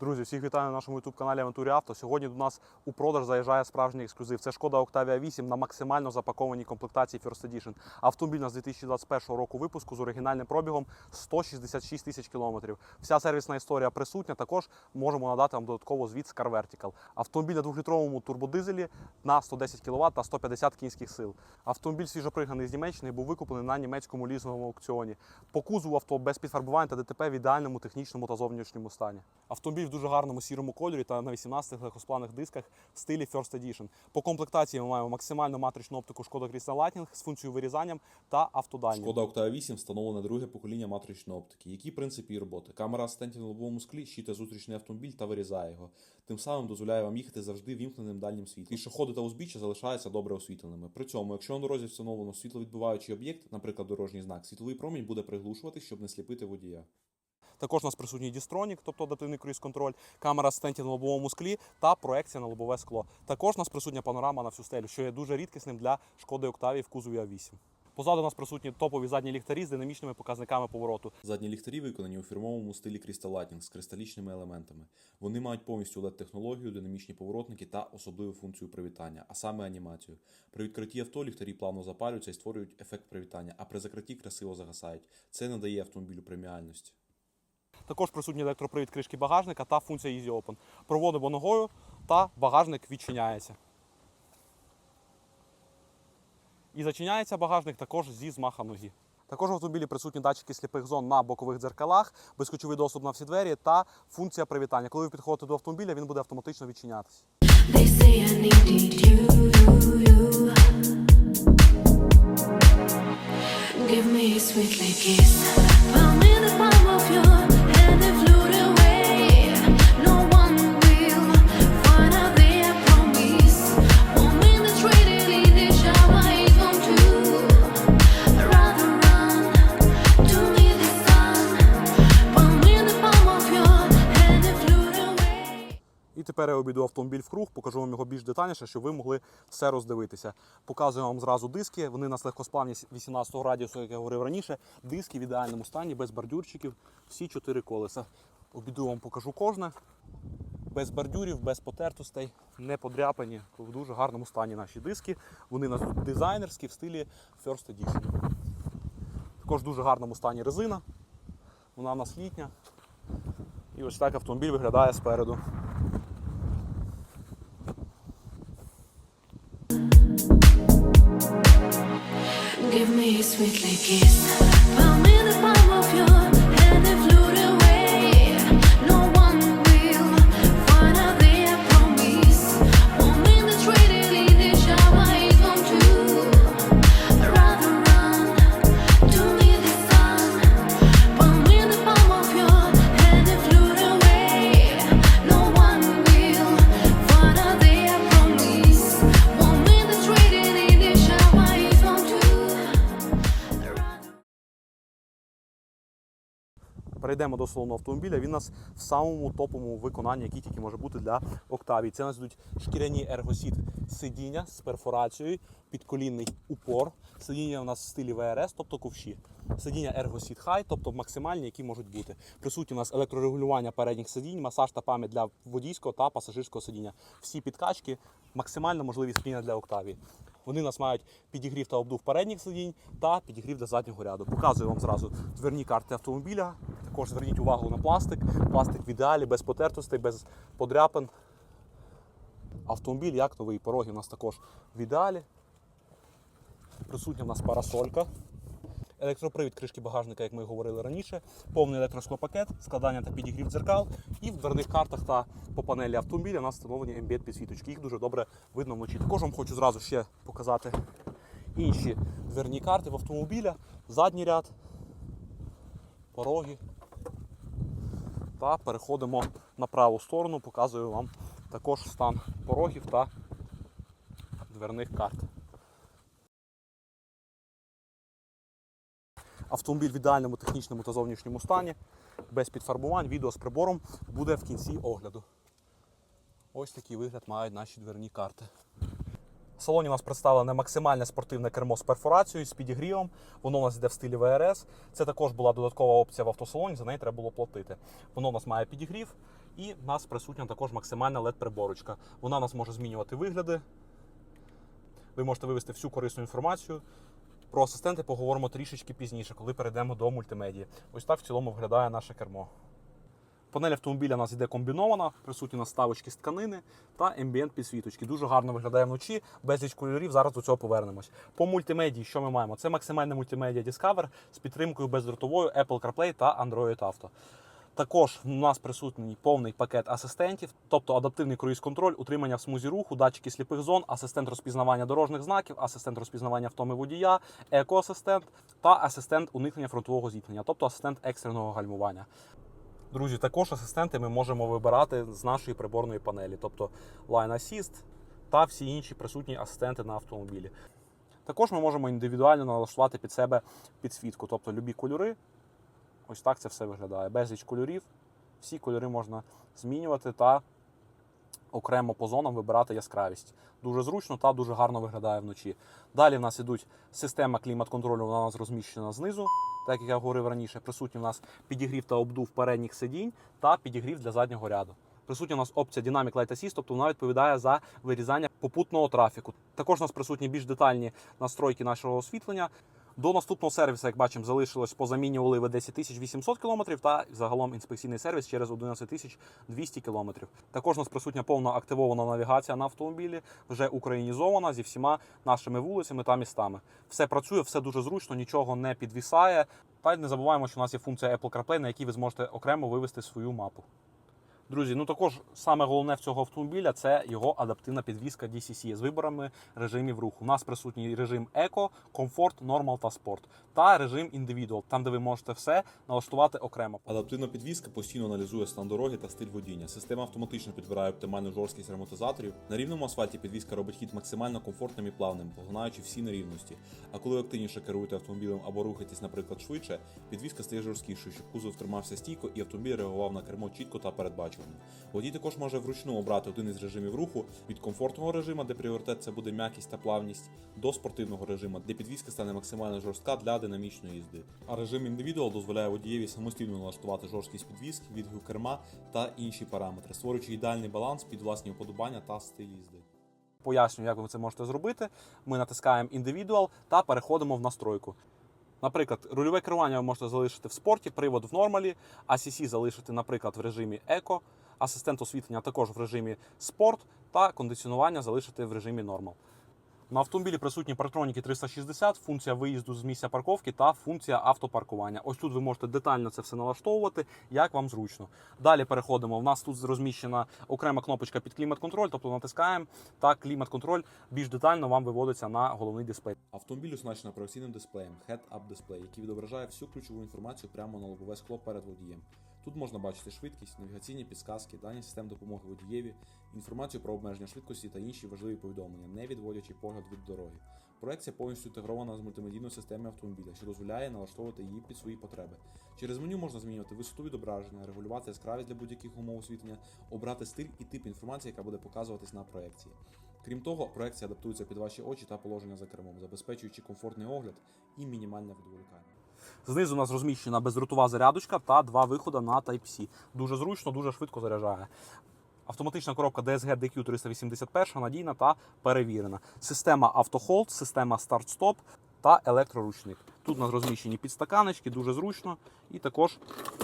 Друзі, всіх вітаю на нашому youtube каналі Авантурі Авто. Сьогодні до нас у продаж заїжджає справжній ексклюзив. Це шкода Octavia 8 на максимально запакованій комплектації First Edition. Автомобіль у нас 2021 року випуску з оригінальним пробігом 166 тисяч кілометрів. Вся сервісна історія присутня. Також можемо надати вам додатково звіт з Car Vertical. Автомобіль на двохлітровому турбодизелі на 110 кВт та 150 кінських сил. Автомобіль свіжопригнаний з Німеччини був викуплений на німецькому лізовому аукціоні. По кузову авто без підфарбувань та ДТП в ідеальному технічному та зовнішньому стані. Автомобіль в дуже гарному сірому кольорі та на 18 легкосплавних дисках в стилі First Edition. По комплектації ми маємо максимальну матричну оптику Шкода Crystal Lightning з функцією вирізання та автодальні. Шкода Octavia 8 встановлене друге покоління матричної оптики. Які принципи її роботи? Камера асистентів на лобовому склі щитує зустрічний автомобіль та вирізає його. Тим самим дозволяє вам їхати завжди вімкненим дальнім світлом. Пішоходи та узбіччя залишаються добре освітленими. При цьому, якщо на дорозі встановлено світловідбиваючий об'єкт, наприклад, дорожній знак, світловий промінь буде приглушувати, щоб не сліпити водія. Також у нас присутній дістронік, тобто адаптивний круїз-контроль, камера асистентів на лобовому склі та проекція на лобове скло. Також у нас присутня панорама на всю стелю, що є дуже рідкісним для шкоди Октавії в кузові А8. Позаду у нас присутні топові задні ліхтарі з динамічними показниками повороту. Задні ліхтарі виконані у фірмовому стилі Crystal Lighting з кристалічними елементами. Вони мають повністю LED-технологію, динамічні поворотники та особливу функцію привітання, а саме анімацію. При відкритті авто ліхтарі плавно запалюються і створюють ефект привітання, а при закритті красиво загасають. Це надає автомобілю преміальності. Також присутній електропривід кришки багажника та функція Easy Open. Проводимо ногою та багажник відчиняється. І зачиняється багажник також зі змаха ноги. Також в автомобілі присутні датчики сліпих зон на бокових дзеркалах, безключовий доступ на всі двері та функція привітання. Коли ви підходите до автомобіля, він буде автоматично відчинятися. Give me a sweet kiss. Palm in the palm of your Обійду автомобіль в круг, покажу вам його більш детальніше, щоб ви могли все роздивитися. Показую вам зразу диски. Вони у нас легкосплавні 18 радіусу, як я говорив раніше. Диски в ідеальному стані, без бордюрчиків, всі чотири колеса. Обійду вам покажу кожне. Без бордюрів, без потертостей, не подряпані. В дуже гарному стані наші диски. Вони у нас дизайнерські в стилі First Edition. Також в дуже гарному стані резина. Вона у нас літня. І ось так автомобіль виглядає спереду. me like this. Перейдемо до салону автомобіля. Він у нас в самому топовому виконанні, який тільки може бути для Октавії. Це у нас йдуть шкіряні ергосіт сидіння з перфорацією, підколінний упор. Сидіння у нас в стилі ВРС, тобто ковші. Сидіння ергосіт хай, тобто максимальні, які можуть бути. Присутні у нас електрорегулювання передніх сидінь, масаж та пам'ять для водійського та пасажирського сидіння. Всі підкачки, максимально можливі сидіння для Октавії. Вони нас мають підігрів та обдув передніх сидінь та підігрів для заднього ряду. Показую вам зразу дверні карти автомобіля. Також зверніть увагу на пластик. Пластик в ідеалі, без потертостей, без подряпин. Автомобіль як новий. Пороги у нас також в ідеалі. Присутня в нас парасолька. Електропривід кришки багажника, як ми говорили раніше, повний електросклопакет, складання та підігрів дзеркал. І в дверних картах та по панелі автомобіля у нас встановлені MBD підсвіточки. Їх дуже добре видно вночі. Також вам хочу зразу ще показати інші дверні карти в автомобіля, задній ряд, пороги. Та переходимо на праву сторону, показую вам також стан порогів та дверних карт. Автомобіль в ідеальному технічному та зовнішньому стані, без підфарбувань, відео з прибором буде в кінці огляду. Ось такий вигляд мають наші дверні карти. В салоні у нас представлене максимальне спортивне кермо з перфорацією, з підігрівом. Воно у нас йде в стилі ВРС. Це також була додаткова опція в автосалоні, за неї треба було платити. Воно у нас має підігрів І в нас присутня також максимальна LED-приборочка. Вона у нас може змінювати вигляди. Ви можете вивести всю корисну інформацію. Про асистенти поговоримо трішечки пізніше, коли перейдемо до мультимедії. Ось так в цілому виглядає наше кермо. Панель автомобіля у нас йде комбінована, присутні наставочки з тканини та ембієнт підсвіточки. Дуже гарно виглядає вночі, безліч кольорів. Зараз до цього повернемось. По мультимедії, що ми маємо? Це максимальна мультимедіа Discover з підтримкою бездротовою Apple CarPlay та Android Auto. Також у нас присутній повний пакет асистентів, тобто адаптивний круїз-контроль, утримання в смузі руху, датчики сліпих зон, асистент розпізнавання дорожніх знаків, асистент розпізнавання втоми водія, екоасистент та асистент уникнення фронтового зіткнення, тобто асистент екстреного гальмування. Друзі, також асистенти ми можемо вибирати з нашої приборної панелі, тобто Line Assist та всі інші присутні асистенти на автомобілі. Також ми можемо індивідуально налаштувати під себе підсвітку, тобто любі кольори. Ось так це все виглядає. Безліч кольорів. Всі кольори можна змінювати та окремо по зонам вибирати яскравість. Дуже зручно та дуже гарно виглядає вночі. Далі в нас ідуть система клімат-контролю, вона у нас розміщена знизу. Так як я говорив раніше, присутній у нас підігрів та обдув передніх сидінь та підігрів для заднього ряду. Присутня у нас опція Dynamic Light Assist, тобто вона відповідає за вирізання попутного трафіку. Також у нас присутні більш детальні настройки нашого освітлення. До наступного сервісу, як бачимо, залишилось по заміні оливи 10 800 км та загалом інспекційний сервіс через 11 200 км. Також у нас присутня повна активована навігація на автомобілі, вже українізована зі всіма нашими вулицями та містами. Все працює, все дуже зручно, нічого не підвісає. Та й не забуваємо, що у нас є функція Apple CarPlay, на якій ви зможете окремо вивести свою мапу. Друзі, ну також саме головне в цього автомобіля це його адаптивна підвізка DCC з виборами режимів руху. У нас присутній режим Еко, Комфорт, Нормал та Спорт та режим Individual, там де ви можете все налаштувати окремо. Адаптивна підвізка постійно аналізує стан дороги та стиль водіння. Система автоматично підбирає оптимальну жорсткість ремонтизаторів. На рівному асфальті підвізка робить хід максимально комфортним і плавним, поглинаючи всі нерівності. А коли ви активніше керуєте автомобілем або рухаєтесь, наприклад, швидше, підвізка стає жорсткішою, щоб кузов тримався стійко і автомобіль реагував на кермо чітко та передбачувано. Водій також може вручну обрати один із режимів руху від комфортного режиму, де пріоритет це буде м'якість та плавність, до спортивного режиму, де підвізка стане максимально жорстка для динамічної їзди. А режим індивідуал дозволяє водієві самостійно налаштувати жорсткість підвізки, відгук керма та інші параметри, створюючи ідеальний баланс під власні вподобання та стиль їзди. Пояснюю, як ви це можете зробити. Ми натискаємо Individual та переходимо в настройку. Наприклад, рульове керування ви можете залишити в спорті, привод в нормалі, ACC залишити, наприклад, в режимі еко, асистент освітлення також в режимі спорт та кондиціонування залишити в режимі нормал. На автомобілі присутні парктроніки 360, функція виїзду з місця парковки та функція автопаркування. Ось тут ви можете детально це все налаштовувати, як вам зручно. Далі переходимо. У нас тут розміщена окрема кнопочка під клімат-контроль, тобто натискаємо та клімат-контроль більш детально вам виводиться на головний дисплей. Автомобіль оснащено проекційним дисплеєм Head-Up Display, який відображає всю ключову інформацію прямо на лобове скло перед водієм. Тут можна бачити швидкість, навігаційні підсказки, дані систем допомоги водієві, інформацію про обмеження швидкості та інші важливі повідомлення, не відводячи погляд від дороги. Проекція повністю інтегрована з мультимедійною системою автомобіля, що дозволяє налаштовувати її під свої потреби. Через меню можна змінювати висоту відображення, регулювати яскравість для будь-яких умов освітлення, обрати стиль і тип інформації, яка буде показуватись на проекції. Крім того, проекція адаптується під ваші очі та положення за кермом, забезпечуючи комфортний огляд і мінімальне відволікання. Знизу у нас розміщена бездротова зарядочка та два виходи на Type-C. Дуже зручно, дуже швидко заряджає. Автоматична коробка DSG DQ 381 надійна та перевірена. Система автохолд, система старт-стоп та електроручник. Тут у нас розміщені підстаканечки, дуже зручно. І також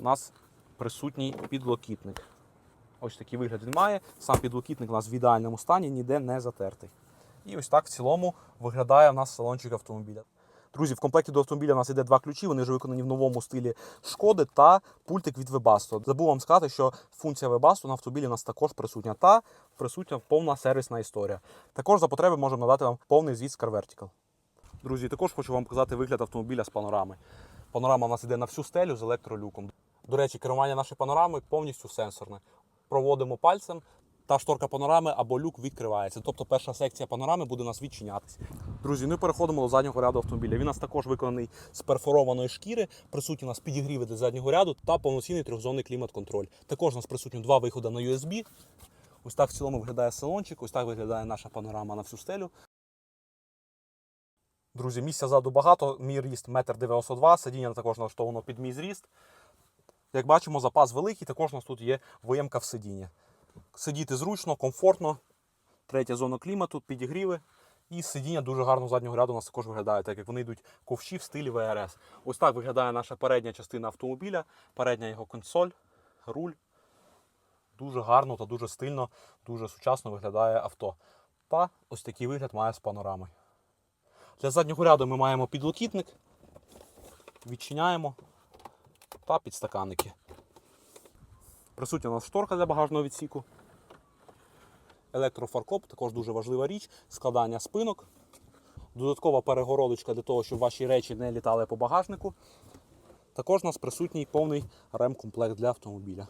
у нас присутній підлокітник. Ось такий вигляд він має. Сам підлокітник у нас в ідеальному стані, ніде не затертий. І ось так в цілому виглядає у нас салончик автомобіля. Друзі, в комплекті до автомобіля у нас йде два ключі, вони вже виконані в новому стилі шкоди та пультик від Webasto. Забув вам сказати, що функція Webasto на автомобілі у нас також присутня та присутня повна сервісна історія. Також за потреби можемо надати вам повний звіт Car Vertical. Друзі, також хочу вам показати вигляд автомобіля з панорами. Панорама у нас йде на всю стелю з електролюком. До речі, керування нашої панорами повністю сенсорне. Проводимо пальцем, та шторка панорами або люк відкривається. Тобто перша секція панорами буде у нас відчинятися. Друзі, і переходимо до заднього ряду автомобіля. Він у нас також виконаний з перфорованої шкіри, присутні у нас підігріви для заднього ряду та повноцінний трьохзонний клімат-контроль. Також у нас присутні два виходи на USB. Ось так в цілому виглядає салончик, ось так виглядає наша панорама на всю стелю. Друзі, місця ззаду багато. Мій ріст 1,92 м, сидіння також налаштовано під мій зріст. Як бачимо, запас великий, також у нас тут є воємка в сидіння. Сидіти зручно, комфортно. Третя зона клімату, підігріви. І сидіння дуже гарно заднього ряду у нас також виглядає, так як вони йдуть ковші в стилі ВРС. Ось так виглядає наша передня частина автомобіля, передня його консоль, руль. Дуже гарно та дуже стильно, дуже сучасно виглядає авто. Та ось такий вигляд має з панорами. Для заднього ряду ми маємо підлокітник, відчиняємо та підстаканники. Присутня у нас шторка для багажного відсіку. Електрофаркоп також дуже важлива річ, складання спинок. Додаткова перегородочка для того, щоб ваші речі не літали по багажнику. Також у нас присутній повний ремкомплект для автомобіля.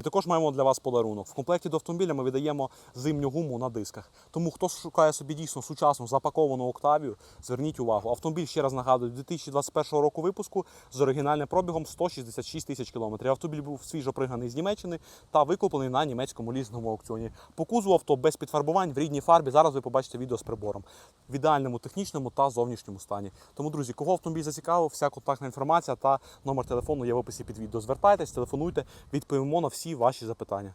І також маємо для вас подарунок. В комплекті до автомобіля ми видаємо зимню гуму на дисках. Тому хто шукає собі дійсно сучасну запаковану Октавію, зверніть увагу. Автомобіль, ще раз нагадую, 2021 року випуску з оригінальним пробігом 166 тисяч кілометрів. Автомобіль був свіжо пригнаний з Німеччини та викуплений на німецькому лісному аукціоні. По кузову авто без підфарбувань в рідній фарбі. Зараз ви побачите відео з прибором в ідеальному технічному та зовнішньому стані. Тому, друзі, кого автомобіль зацікавив, вся контактна інформація та номер телефону є в описі під відео. Звертайтесь, телефонуйте, відповімо на всі ваші запитання.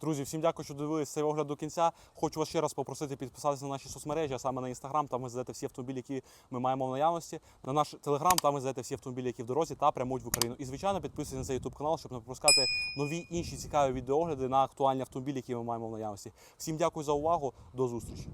Друзі, всім дякую, що дивилися цей огляд до кінця. Хочу вас ще раз попросити підписатися на наші соцмережі, а саме на інстаграм. Там ви знайдете всі автомобілі, які ми маємо в наявності. На наш телеграм, там ви знайдете всі автомобілі, які в дорозі та прямують в Україну. І звичайно, підписуйтесь на цей ютуб канал, щоб не пропускати нові інші цікаві відеоогляди на актуальні автомобілі, які ми маємо в наявності. Всім дякую за увагу. До зустрічі.